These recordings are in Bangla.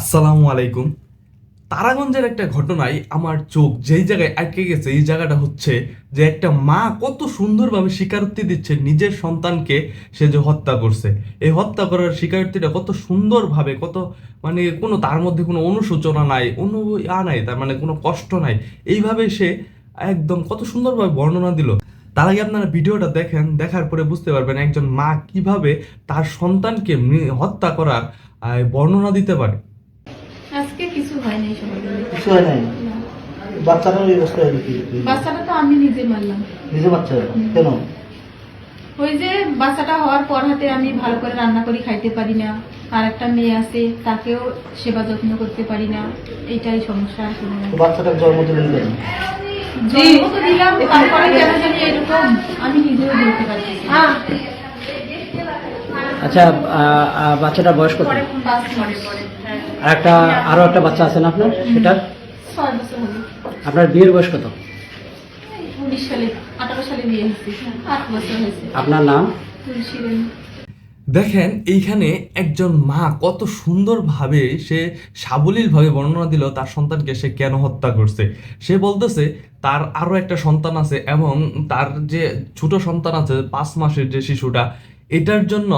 আসসালামু আলাইকুম। তারাগঞ্জের একটা ঘটনায় আমার চোখ যেই জায়গায় আটকে গেছে, এই জায়গাটা হচ্ছে যে একটা মা কত সুন্দরভাবে স্বীকারোক্তি দিচ্ছে নিজের সন্তানকে সে যে হত্যা করছে। এই হত্যা করার স্বীকারোক্তিটা কত সুন্দরভাবে, কত মানে কোনো তার মধ্যে কোনো অনুশোচনা নাই, অনু আ নাই, তার মানে কোনো কষ্ট নাই, এইভাবে সে একদম কত সুন্দরভাবে বর্ণনা দিল। তার আগে আপনারা ভিডিওটা দেখেন, দেখার পরে বুঝতে পারবেন একজন মা কীভাবে তার সন্তানকে হত্যা করার বর্ণনা দিতে পারে। আজকে কিছু হয় নাই সবাই কিছু হয় নাই? বাচ্চাটার ওই অবস্থা হলো কি? বাচ্চাটা তো আমি নিজে মারলাম। নিজে বাচ্চা? কেন? ওই যে বাচ্চাটা হওয়ার পর হাতে আমি ভালো করে রান্না করে খাইতে পারি না। আর একটা মেয়ে আছে তাকেও সেবা যত্ন করতে পারি না। এইটাই সমস্যা বাচ্চাটার জন্ম দিলেন জন্ম তো দিলাম তারপরে কেন জানি এরকম। আমি নিজেও বলতে পারছি আচ্ছা বাচ্চাটার বয়স কত? আর একটা আরও একটা বাচ্চা আছে আপনার? সেটার? হলো আপনার বিয়ের বয়স কত? আপনার নাম? দেখেন এইখানে একজন মা কত সুন্দরভাবে সে সাবলীলভাবে বর্ণনা দিল তার সন্তানকে সে কেন হত্যা করছে। সে বলতেছে তার আরও একটা সন্তান আছে এবং তার যে ছোট সন্তান আছে পাঁচ মাসের যে শিশুটা এটার জন্য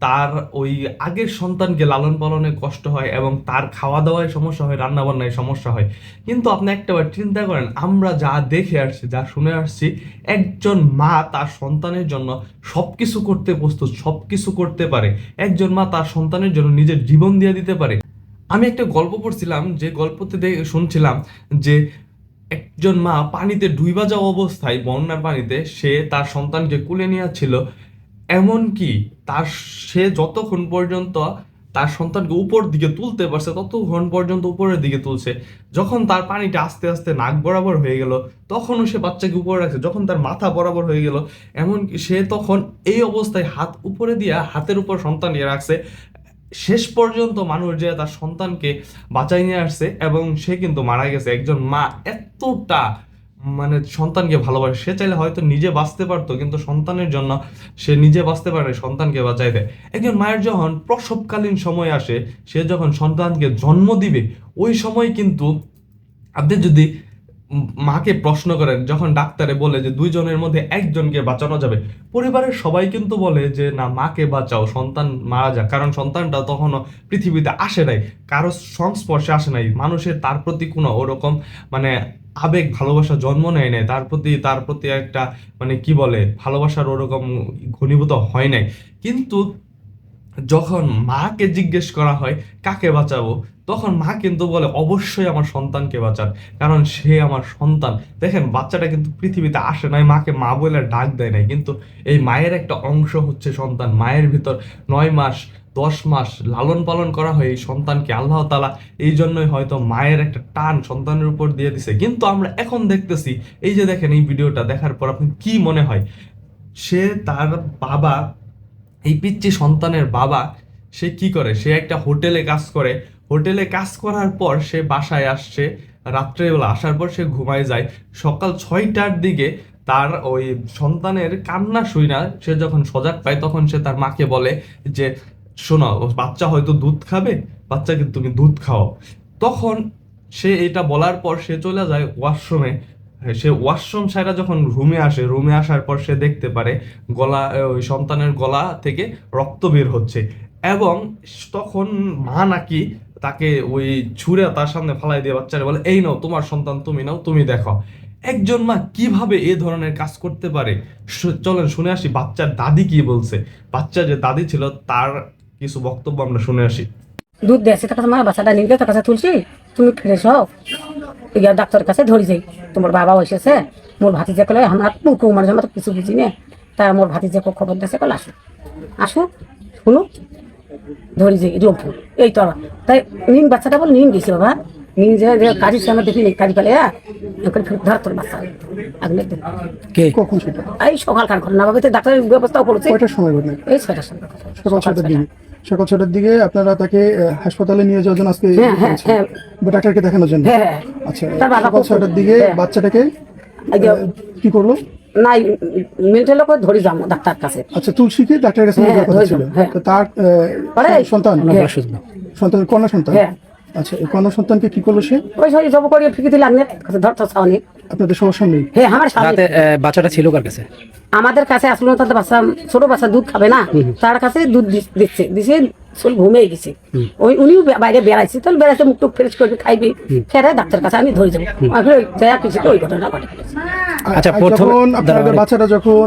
তার ওই আগের সন্তানকে লালন পালনে কষ্ট হয় এবং তার খাওয়া দাওয়ায় সমস্যা হয় রান্না বান্নায় সমস্যা হয়। কিন্তু আপনি একটাবার চিন্তা করেন, আমরা যা দেখে আসছি, যা শুনে আসছি, একজন মা তার সন্তানের জন্য সব কিছু করতে প্রস্তুত সব কিছু করতে পারে। একজন মা তার সন্তানের জন্য নিজের জীবন দিয়ে দিতে পারে। আমি একটা গল্প পড়ছিলাম, যে গল্পতে শুনছিলাম যে একজন মা পানিতে ডুইবা যাওয়া অবস্থায় বন্যার পানিতে সে তার সন্তানকে কুলে নিয়েছিল এমনকি তার সে যতক্ষণ পর্যন্ত তার সন্তানকে উপর দিকে তুলতে পারছে, ততক্ষণ পর্যন্ত উপরের দিকে তুলছে। যখন তার পানিটা আস্তে আস্তে নাক বরাবর হয়ে গেল, তখনও সে বাচ্চাকে উপরে রাখছে। যখন তার মাথা বরাবর হয়ে গেল, এমনকি সে তখন এই অবস্থায় হাত উপরে দিয়ে হাতের উপর সন্তান নিয়ে রাখছে। শেষ পর্যন্ত মানুষ যে তার সন্তানকে বাঁচাই নিয়ে আসছে এবং সে কিন্তু মারা গেছে। একজন মা এতটা মানে সন্তানকে ভালোবাসে। সে চাইলে হয়তো নিজে বাঁচতে পারতো, কিন্তু সন্তানের জন্য সে নিজে বাঁচতে পারে সন্তানকে বাঁচাই দেয় একজন মায়ের যখন প্রসবকালীন সময় আসে, সে যখন সন্তানকে জন্ম দিবে, ওই সময় কিন্তু আপনি যদি মাকে প্রশ্ন করেন, যখন ডাক্তারে বলে যে দুইজনের মধ্যে একজনকে বাঁচানো যাবে, পরিবারের সবাই কিন্তু বলে যে, না, মাকে বাঁচাও, সন্তান মারা যাক। কারণ সন্তানটা তখনও পৃথিবীতে আসে নাই, কারও সংস্পর্শে আসে নাই, মানুষের তার প্রতি কোনো ওরকম মানে আবেগ, ভালোবাসা জন্ম নেয় নাই, তার প্রতি তার প্রতি একটা মানে কি বলে, ভালোবাসার ওরকম ঘনীভূত হয় নাই। কিন্তু যখন মাকে জিজ্ঞেস করা হয়, কাকে বাঁচাবো? তখন মা কিন্তু বলে, অবশ্যই আমার সন্তানকে বাঁচান, কারণ সে আমার সন্তান। দেখেন, বাচ্চাটা কিন্তু পৃথিবীতে আসে নাই, মাকে মা বলে ডাক দেয় নাই। কিন্তু এই মায়ের একটা অংশ হচ্ছে সন্তান, মায়ের ভিতর নয় মাস দশ মাস লালন পালন করা হয় এই সন্তানকে, আল্লাহ তালা এই জন্যই হয়তো মায়ের একটা টান সন্তানের উপর দিয়ে দিছে। কিন্তু আমরা এখন দেখতেছি, এই যে দেখেন এই ভিডিওটা দেখার পর আপনি কি মনে হয়? সে তার বাবা, এই পিচ্ছি সন্তানের বাবা, সে কি করে? সে একটা হোটেলে কাজ করে। হোটেলে কাজ করার পর সে বাসায় আসছে, রাত্রেবেলা আসার পর সে ঘুমায় যায়। সকাল ছয়টার দিকে তার ওই সন্তানের কান্না শুই না সে যখন সজাগ পায় তখন সে তার মাকে বলে যে শোনো বাচ্চা হয়তো দুধ খাবে বাচ্চাকে তুমি দুধ খাও। তখন সে এটা বলার পর সে চলে যায় ওয়াশরুমে। সে ওয়াশরুম সাইরা যখন রুমে আসে, রুমে আসার পর সে দেখতে পারে গলা ওই সন্তানের গলা থেকে রক্ত বের হচ্ছে। এবং তখন মা নাকি তাকে ওই ছুঁড়ে তার সামনে ফালাই দিয়ে বাচ্চারা বলে, এই নাও, তোমার সন্তান, তুমি নাও, তুমি দেখো। একজন মা কীভাবে এ ধরনের কাজ করতে পারে? চলেন শুনে আসি, বাচ্চার দাদি কি বলছে? বাচ্চা যে দাদি ছিল, তার কিছু বক্তব্য আমরা শুনে আসি। দুধ দিয়েছে তার কাছে মা বাচ্চাটা নিয়ে তার কাছে তুলছি তুমি ফ্রেশ হও ইয়া ডাক্তারের কাছে ধরি যাই। তোমার বাবা এসেছে মোর ভাতিজা কলে আমরা পুকু মানে আমরা তো কিছু বুঝি না। তা মোর ভাতিজা খবর দিয়েছে কলে আসো আসো শুনো ধরি যাই রংপুর। এই তো তাই নিন বাচ্চাটা বল নিন গেছি বাবা। নিন যে কাজের সামনে দেখি নি কাজ পেলে ওখানে ফের ধর তোর বাচ্চা। আগলে দিন কে? কখন সেটা? এই সকালকার ঘটনা বাবা তো ডাক্তারের ব্যবস্থাও করেছে কয়টার সময় ঘটনা? এই ছয়টার সময়। কথা। সকাল দিকে। সকাল ছটার দিকে আপনারা তাকে হাসপাতালে নিয়ে যাওয়ার জন্য আজকে হ্যাঁ হ্যাঁ হ্যাঁ। বা ডাক্তারকে দেখানোর জন্য। আচ্ছা সকাল ছটার দিকে। বাচ্চাটাকে কি করল? নাই মেন্টাল করে ধরি যাব ডাক্তার কাছে। আচ্ছা তুলসীকে ডাক্তারের কাছে তার সন্তান। সন্তান কন্যা সন্তান? হ্যাঁ। আচ্ছা এই কন্যা সন্তানকে কি করল সে? ওই সব জব করিয়ে ফিকে দিলাম না। ধরতো সামনে। আপনাদের সমস্যা নেই? হ্যাঁ আমার সামনে। রাতে আহ, বাচ্চাটা ছিল কার কাছে? আমাদের কাছে আসলো তাদের বাচ্চা ছোট বাচ্চা দুধ খাবে না? তার কাছে দুধ দি- দিচ্ছে। দিছে চল ঘুমিয়ে গেছে। ওই উনিও বাইরে বেড়াইছে তাহলে বেড়াইছে মুখ টুক ফ্রেশ করবে খাইবে ফেরে ডাক্তার কাছে আমি ধরে যাব। আমি কিছু ওই ঘটনা ঘটে আচ্ছা প্রথম যখন আপনাদের বাচ্চাটা যখন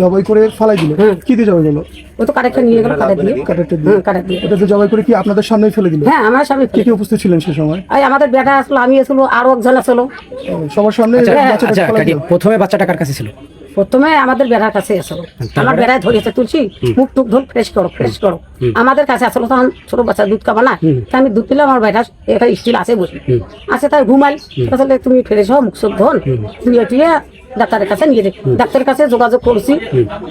জবাই করে ফালাই দিল কি দিয়ে জবাই গেল ও তো কারেক্টটা নিয়ে গেল কাটা দিয়ে। কারেক্টে দিয়ে কাটা দিয়ে। এটা তো জবাই করে কি আপনাদের সামনেই ফেলে দিল? হ্যাঁ আমার স্বামী কে কে উপস্থিত ছিলেন সে সময়? এই আমাদের বেটা আসলো আমি আসলো আরও একজন আসলো। সবার সামনে আচ্ছা আচ্ছা ফালাই কাকি, দিল। প্রথমে বাচ্চাটা কার কাছে ছিল? প্রথমে আমাদের বেড়ার কাছে আসলো আমার বেড়ায় ধরেছে তুলসী মুখ টুক ধর ফ্রেশ করো ফ্রেশ করো। আমাদের কাছে আসলো তখন ছোট বাচ্চা দুধ খাবা না আমি দুধ পেলে আমার বেড়া এটা স্টিল আছে বসে। আছে তাই ঘুমাই। তাহলে তুমি ফ্রেশ হও মুখ চোখ ধন তুই এটিয়ে ডাক্তারের কাছে নিয়ে যাই। ডাক্তারের কাছে যোগাযোগ করছি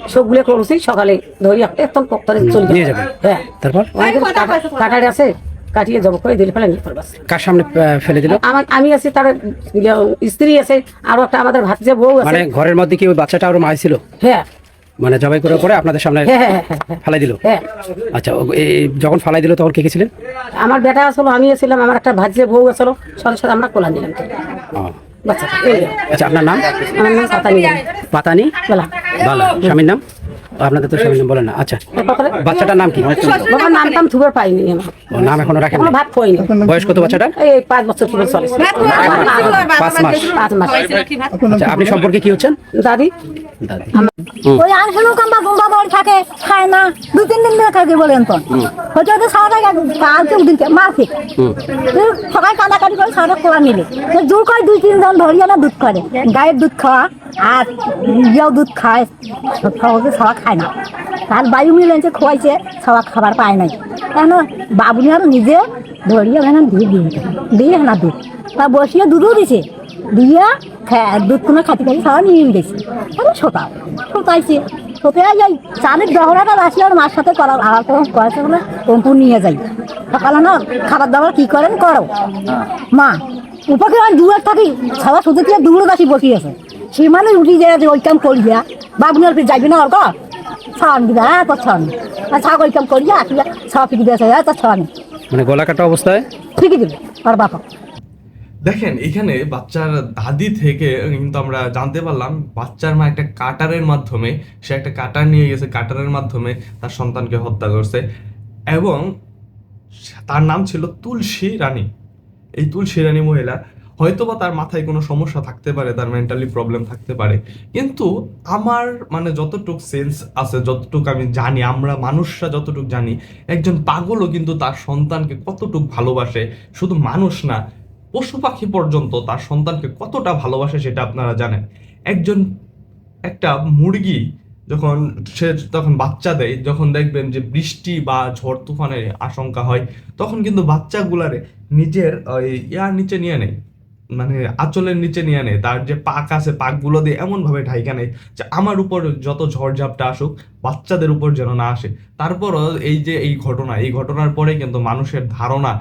সবগুলো করছি সকালে ধরি একদম পক্তরে চলে যাবে। হ্যাঁ। তারপর? আমাদের কাটা- কাটারে আছে। কাটিয়ে জব করে দিলে? ফেলে নিয়ে কার সামনে ফেলে দিল? আমার আমি আছি তার ইয়ে, স্ত্রী আছে আরও একটা আমাদের ভাতিজা বউ আছে। মানে ঘরের মধ্যে কি ওই বাচ্চাটা আরও মায় ছিল? হ্যাঁ। মানে জবাই করার পরে আপনাদের সামনে হ্যাঁ হ্যাঁ হ্যাঁ ফালাই দিল? হ্যাঁ। আচ্ছা এই- যখন ফালাই দিল তখন কে কে ছিলেন? আমার বেটা আসলো আমি ছিলাম আমার একটা ভাজিয়ে বউ আসলো সাথে সাথে আমরা কোলা নিলাম। আচ্ছা আপনার নাম? আমার নাম নিলাম পাতানি? বলা। বালা। স্বামীর নাম? আপনাদের তো স্বামীর নাম বলেন না। আচ্ছা। বাচ্চাটার নাম কি? বাবা নাম টাম থুবার পাইনি আমার ও, নাম এখনও রাখেন? কোনো ভাত খাইনি বয়স কত বাচ্চাটা এই পাঁচ বছর পুরো চলে। পাঁচ মাস। পাঁচ মাস। আচ্ছা আপনি সম্পর্কে কি হচ্ছেন? দাদি? ওই আনসালু কাম্বা গুম্বা বাড়ি থাকে খায় না। দু তিন দিন ধরে থাকে বলেন তো? হয়তো সারাটা কালকে দিন মারছে সবাই কান্দাকাটি করে কোলা জোর করে দুই তিনজন ধরিয়ে না দুধ করে। গায়ের দুধ খাওয়া আর ইয়েও দুধ খায় সবাইকে সবা খায় না। তার বায়ু মিলেছে খোয়াইছে সবা খাবার পায় নাই। কেন? বাবুনি আর নিজে ধরিয়ে ভেন দিয়ে দিয়ে দিয়ে না দুধ। তা বসিয়ে দুধও দিছে। দিয়ে হ্যাঁ খাতি খাতি সবাই নিয়ে গেছে। আরে ছোটাও ছোটাইছে। ছোটে যাই চালের দহরাটা আসলে আর মার সাথে করা আলাদা তখন করেছে বলে নিয়ে যাই। সকালে না খাবার দাবার কি করেন করো। মা উপকে আর দূরে থাকি সবার শুধু কি দূরে বাসি বসিয়েছে সে মানে উঠি যায় যে ওই কাম করি যা বাবুনি আর ফির যাবি না ওর কর দিবে হ্যাঁ তো ছাড়ান আর ওই কাম করি আসলে ছাড়া ফিকি দিয়েছে হ্যাঁ তো ছাড়ানি মানে গলা কাটা অবস্থায়? ফিকি দিবে আর বাপা দেখেন, এখানে বাচ্চার দাদি থেকে কিন্তু আমরা জানতে পারলাম, বাচ্চার মা একটা কাটারের মাধ্যমে, সে একটা কাটার নিয়ে গেছে, কাটারের মাধ্যমে তার সন্তানকে হত্যা করছে এবং তার নাম ছিল তুলসী রানী। এই তুলসী রানী মহিলা হয়তোবা তার মাথায় কোনো সমস্যা থাকতে পারে, তার মেন্টালি প্রবলেম থাকতে পারে। কিন্তু আমার মানে যতটুক সেন্স আছে, যতটুক আমি জানি, আমরা মানুষরা যতটুক জানি, একজন পাগলও কিন্তু তার সন্তানকে কতটুক ভালোবাসে, শুধু মানুষ না পশু পাখি পর্যন্ত তার সন্তানকে কতটা ভালোবাসে সেটা আপনারা জানেন। একজন, একটা মুরগি যখন সে তখন বাচ্চা দেয়, যখন দেখবেন যে বৃষ্টি বা ঝড় তুফানের আশঙ্কা হয়, তখন কিন্তু বাচ্চাগুলারে নিজের, ওই ইয়ার নিচে নিয়ে নেয় মানে আঁচলের নিচে নিয়ে নেয়। তার যে পাক আছে, পাকগুলো দিয়ে এমনভাবে ঢাইকা নেয় যে আমার উপর যত ঝড়ঝাপটা আসুক, বাচ্চাদের উপর যেন না আসে। তারপরও এই যে এই ঘটনা, এই ঘটনার পরে কিন্তু মানুষের ধারণা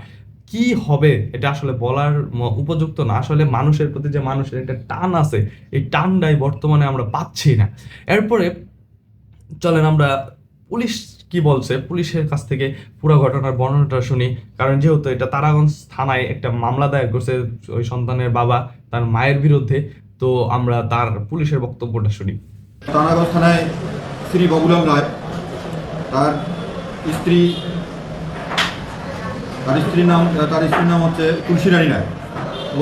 কি হবে এটা আসলে বলার উপযুক্ত না। আসলে মানুষের প্রতি যে মানুষের একটা টান আছে, এই টানটাই বর্তমানে আমরা পাচ্ছি না। এরপরে চলেন আমরা পুলিশ কি বলছে? পুলিশের কাছ থেকে পুরো ঘটনার বর্ণনাটা শুনি। কারণ যেহেতু এটা তারাগঞ্জ থানায় একটা মামলা দায়ের করছে ওই সন্তানের বাবা তার মায়ের বিরুদ্ধে, তো আমরা তার পুলিশের বক্তব্যটা শুনি। তানাগঞ্জ থানায় শ্রী বগুলাল রায়, তার স্ত্রী তার স্ত্রীর নাম তার স্ত্রীর নাম হচ্ছে তুলসী রানী রায়।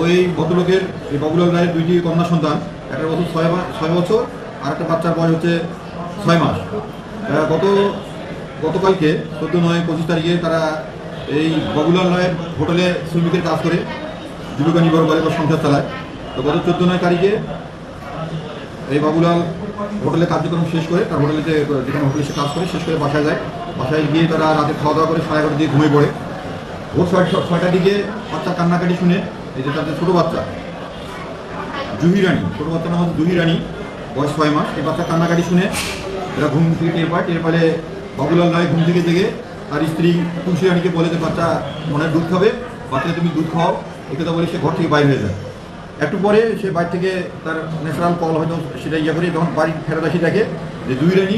ওই ভদ্রলোকের, এই বগুলাল রায়ের দুইটি কন্যা সন্তান, একটা বছর ছয় ছয় বছর, আর একটা বাচ্চার বয়স হচ্ছে ছয় মাস। গত গতকালকে চোদ্দ নয় পঁচিশ তারিখে তারা এই বগুলাল রায়ের হোটেলে শ্রমিকের কাজ করে, জীবিকা নির্ভর করে বা সংসার চালায়। তো গত চোদ্দ নয় তারিখে এই বাবুলাল হোটেলে কার্যক্রম শেষ করে, তার হোটেলে যেখানে হোটেলে সে কাজ করে, শেষ করে বাসায় যায়। বাসায় গিয়ে তারা রাতে খাওয়া দাওয়া করে সাড়ে এগারোটা দিয়ে ঘুমিয়ে পড়ে। ভোর ছয় ছয়টার দিকে বাচ্চা কান্নাকাটি শুনে এই যে তাদের ছোটো বাচ্চা, জুহি রানী, ছোটো বাচ্চার নাম হচ্ছে জুহি রানী, বয়স ছয় মাস, এই বাচ্চা কান্নাকাটি শুনে এরা ঘুম থেকে টের পায়। টের পেলে বাবুলাল রায় ঘুম থেকে জেগে তার স্ত্রী তুলসী রানীকে বলে যে, বাচ্চা মনে দুধ খাবে, বাচ্চাকে তুমি দুধ খাও। এই কথা বলে সে ঘর থেকে বাইরে হয়ে যায়। একটু পরে সে বাড়ি থেকে তার ন্যাচারাল কল হয়তো সেটা ইয়ে করে যখন বাড়ি ফেরত আসি দেখে যে দুই রানী,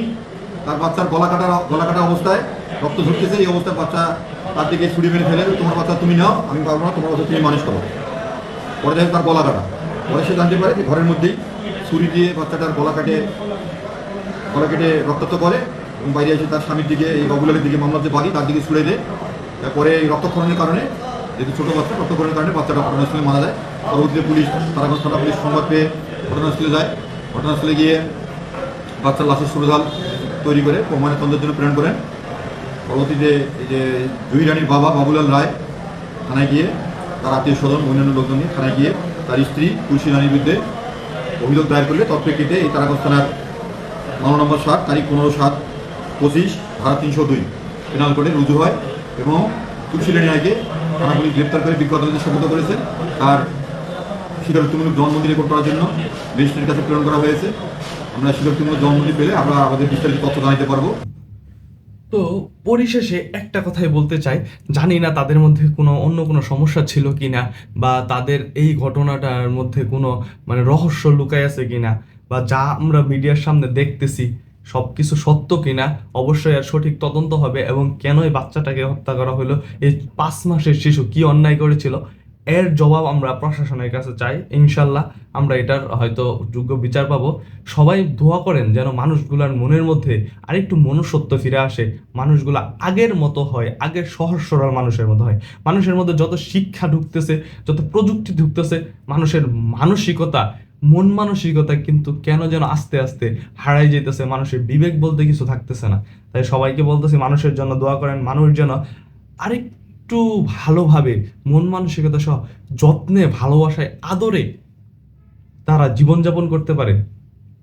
তার বাচ্চার গলা কাটা গলা কাটা অবস্থায়, রক্ত ঝরতেছে। এই অবস্থায় বাচ্চা তার দিকে ছুরি মেরে ফেলে, তোমার বাচ্চা তুমি নাও, আমি পারব না, তোমার কথা তুমি মানুষ করো। পরে দেখে তার গলা কাটা পরে সে জানতে পারে যে ঘরের মধ্যেই ছুরি দিয়ে বাচ্চাটার গলা কাটে, গলা কেটে রক্তাক্ত করে এবং বাইরে এসে তার স্বামীর দিকে, এই বাবুলালের দিকে মামলার যে বাড়ি তার দিকে ছুড়ে দেয়। তারপরে এই রক্তক্ষরণের কারণে, যেহেতু ছোটো বাচ্চা, রক্তক্ষরণের কারণে বাচ্চাটা ঘটনাস্থলে মারা যায়। পরবর্তীতে পুলিশ, তারাগঞ্জ থানা পুলিশ সংবাদ পেয়ে ঘটনাস্থলে যায়। ঘটনাস্থলে গিয়ে বাচ্চার লাশের সুরজাল তৈরি করে প্রমাণতন্ত্রের জন্য প্রেরণ করেন। পরবর্তীতে এই যে জুহি রানীর বাবা বাবুলাল রায় থানায় গিয়ে, তার আত্মীয় স্বজন, অন্যান্য লোকজন নিয়ে থানায় গিয়ে তার স্ত্রী তুলসী রানীর বিরুদ্ধে অভিযোগ দায়ের করলে তৎপ্রেক্ষিতে এই তারাগঞ্জ থানার মামলা নম্বর সাত, তারিখ পনেরো সাত, পঁচিশ ধারা তিনশো দুই। পেনাল কোর্টে রুজু হয় এবং তুলসী রানী রায়কে থানা পুলিশ গ্রেপ্তার করে বিজ্ঞ আদালতে সমত করেছেন আর স্বীকারোক্তিমূলক জন্মদিন রেকর্ড করার জন্য রেজিস্ট্রির কাছে প্রেরণ করা হয়েছে। আমরা স্বীকারোক্তিমূলক জন্মদিন পেলে আমরা আমাদের বিস্তারিত তথ্য জানাতে পারব। তো পরিশেষে একটা কথাই বলতে চাই। জানি না তাদের মধ্যে কোনো অন্য কোনো সমস্যা ছিল কিনা বা তাদের এই ঘটনাটার মধ্যে কোনো মানে রহস্য লুকায় আছে কিনা বা যা আমরা মিডিয়ার সামনে দেখতেছি সব কিছু সত্য কিনা অবশ্যই আর সঠিক তদন্ত হবে এবং কেন এই বাচ্চাটাকে হত্যা করা হলো, এই পাঁচ মাসের শিশু কি অন্যায় করেছিল এর জবাব আমরা প্রশাসনের কাছে চাই, ইনশাল্লাহ আমরা এটার হয়তো যোগ্য বিচার পাবো। সবাই দোয়া করেন যেন মানুষগুলার মনের মধ্যে আরেকটু মনুষ্যত্ব ফিরে আসে, মানুষগুলা আগের মতো হয়, আগের সহজ সরল মানুষের মতো হয়। মানুষের মধ্যে যত শিক্ষা ঢুকতেছে, যত প্রযুক্তি ঢুকতেছে, মানুষের মানসিকতা, মন মানসিকতা কিন্তু কেন যেন আস্তে আস্তে হারাই যেতেছে মানুষের বিবেক বলতে কিছু থাকতেছে না। তাই সবাইকে বলতেছি, মানুষের জন্য দোয়া করেন, মানুষ যেন আরেকটু ভালোভাবে, মন মানসিকতা সহ যত্নে, ভালোবাসায়, আদরে তারা জীবনযাপন করতে পারে।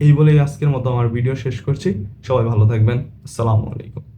এই বলেই আজকের মতো আমার ভিডিও শেষ করছি। সবাই ভালো থাকবেন। আসসালামু আলাইকুম।